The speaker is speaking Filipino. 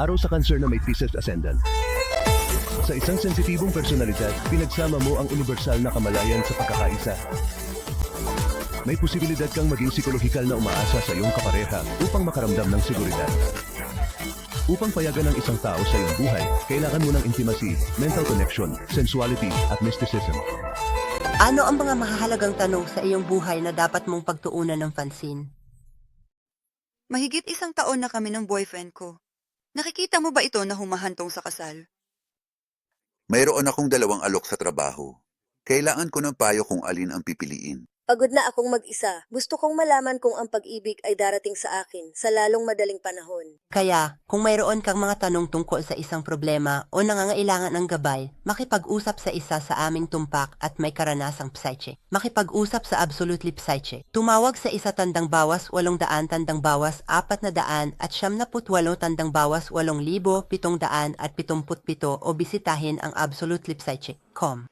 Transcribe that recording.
Araw sa cancer na may Pisces ascendant. Sa isang sensitibong personalidad, pinagsama mo ang universal na kamalayan sa pagkakaisa. May posibilidad kang maging psikolohikal na umaasa sa iyong kapareha upang makaramdam ng seguridad. Upang payagan ng isang tao sa iyong buhay, kailangan mo ng intimacy, mental connection, sensuality, at mysticism. Ano ang mga mahalagang tanong sa iyong buhay na dapat mong pagtuunan ng pansin? Mahigit isang taon na kami ng boyfriend ko. Nakikita mo ba ito na humahantong sa kasal? Mayroon akong dalawang alok sa trabaho. Kailangan ko ng payo kung alin ang pipiliin. Pagod na akong mag-isa. Gusto kong malaman kung ang pag-ibig ay darating sa akin sa lalong madaling panahon. Kaya, kung mayroon kang mga tanong tungkol sa isang problema o nangangailangan ng gabay, makipag-usap sa isa sa aming tumpak at may karanasang psyche. Makipag-usap sa Absolutely Psyche. Tumawag sa isa tandang bawas walong daan tandang bawas apat na daan at siyam na putwalo tandang bawas walong libo pitong daan at pitumput pito o bisitahin ang absolutelypsyche.com.